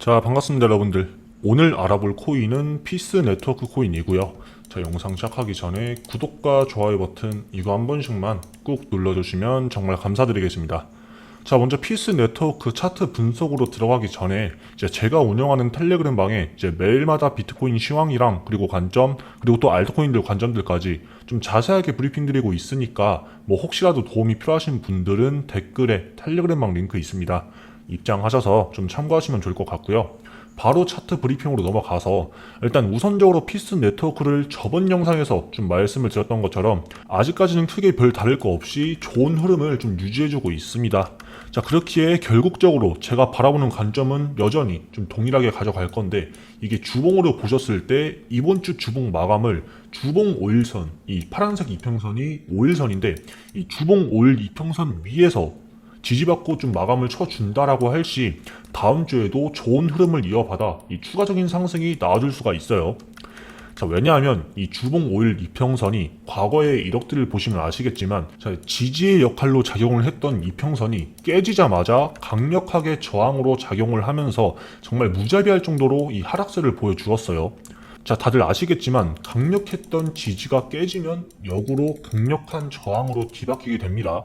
자 반갑습니다 여러분들. 오늘 알아볼 코인은 피스 네트워크 코인이고요. 자 영상 시작하기 전에 구독과 좋아요 버튼 이거 한 번씩만 꾹 눌러주시면 정말 감사드리겠습니다. 자 먼저 피스 네트워크 차트 분석으로 들어가기 전에 이제 제가 운영하는 텔레그램 방에 이제 매일마다 비트코인 시황이랑 그리고 관점 그리고 또 알트코인들 관점들까지 좀 자세하게 브리핑 드리고 있으니까 뭐 혹시라도 도움이 필요하신 분들은 댓글에 텔레그램 방 링크 있습니다 입장하셔서 좀 참고하시면 좋을 것 같고요. 바로 차트 브리핑으로 넘어가서 일단 우선적으로 피스 네트워크를 저번 영상에서 좀 말씀을 드렸던 것처럼 아직까지는 크게 별 다를 거 없이 좋은 흐름을 좀 유지해주고 있습니다. 자 그렇기에 결국적으로 제가 바라보는 관점은 여전히 좀 동일하게 가져갈 건데 이게 주봉으로 보셨을 때 이번 주 주봉 마감을 주봉 5일선 이 파란색 이평선이 5일선인데 이 주봉 5일 이평선 위에서 지지받고 좀 마감을 쳐준다라고 할 시 다음 주에도 좋은 흐름을 이어받아 이 추가적인 상승이 나와줄 수가 있어요. 자, 왜냐하면 이 주봉 5일 이평선이 과거의 이력들을 보시면 아시겠지만 자, 지지의 역할로 작용을 했던 이평선이 깨지자마자 강력하게 저항으로 작용을 하면서 정말 무자비할 정도로 이 하락세를 보여주었어요. 자, 다들 아시겠지만 강력했던 지지가 깨지면 역으로 강력한 저항으로 뒤바뀌게 됩니다.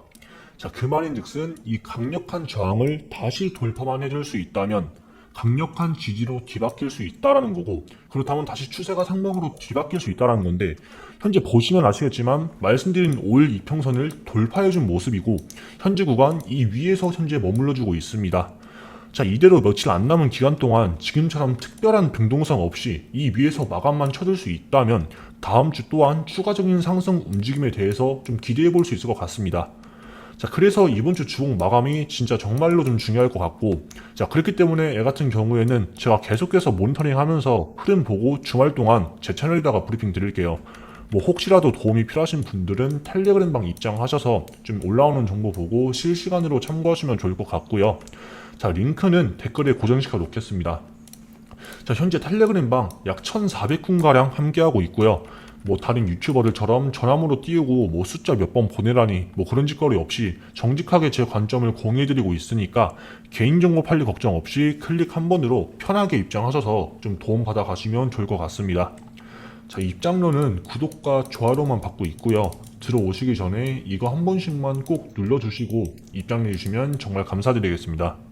자, 그 말인즉슨 이 강력한 저항을 다시 돌파만 해줄 수 있다면 강력한 지지로 뒤바뀔 수 있다라는 거고 그렇다면 다시 추세가 상방으로 뒤바뀔 수 있다라는 건데 현재 보시면 아시겠지만 말씀드린 5일 이평선을 돌파해준 모습이고 현재 구간 이 위에서 현재 머물러주고 있습니다. 자 이대로 며칠 안 남은 기간 동안 지금처럼 특별한 변동성 없이 이 위에서 마감만 쳐줄 수 있다면 다음 주 또한 추가적인 상승 움직임에 대해서 좀 기대해 볼 수 있을 것 같습니다. 자, 그래서 이번 주 주봉 마감이 진짜 정말로 좀 중요할 것 같고, 자, 그렇기 때문에 애 같은 경우에는 제가 계속해서 모니터링 하면서 흐름 보고 주말 동안 제 채널에다가 브리핑 드릴게요. 뭐 혹시라도 도움이 필요하신 분들은 텔레그램 방 입장하셔서 좀 올라오는 정보 보고 실시간으로 참고하시면 좋을 것 같고요. 자, 링크는 댓글에 고정시켜 놓겠습니다. 자, 현재 텔레그램 방 약 1,400군가량 함께하고 있고요. 뭐 다른 유튜버들처럼 전화번호 띄우고 뭐 숫자 몇 번 보내라니 뭐 그런 짓거리 없이 정직하게 제 관점을 공유해드리고 있으니까 개인정보 팔리 걱정 없이 클릭 한 번으로 편하게 입장하셔서 좀 도움 받아 가시면 좋을 것 같습니다. 자, 입장료는 구독과 좋아요만 받고 있고요. 들어오시기 전에 이거 한 번씩만 꼭 눌러주시고 입장해 주시면 정말 감사드리겠습니다.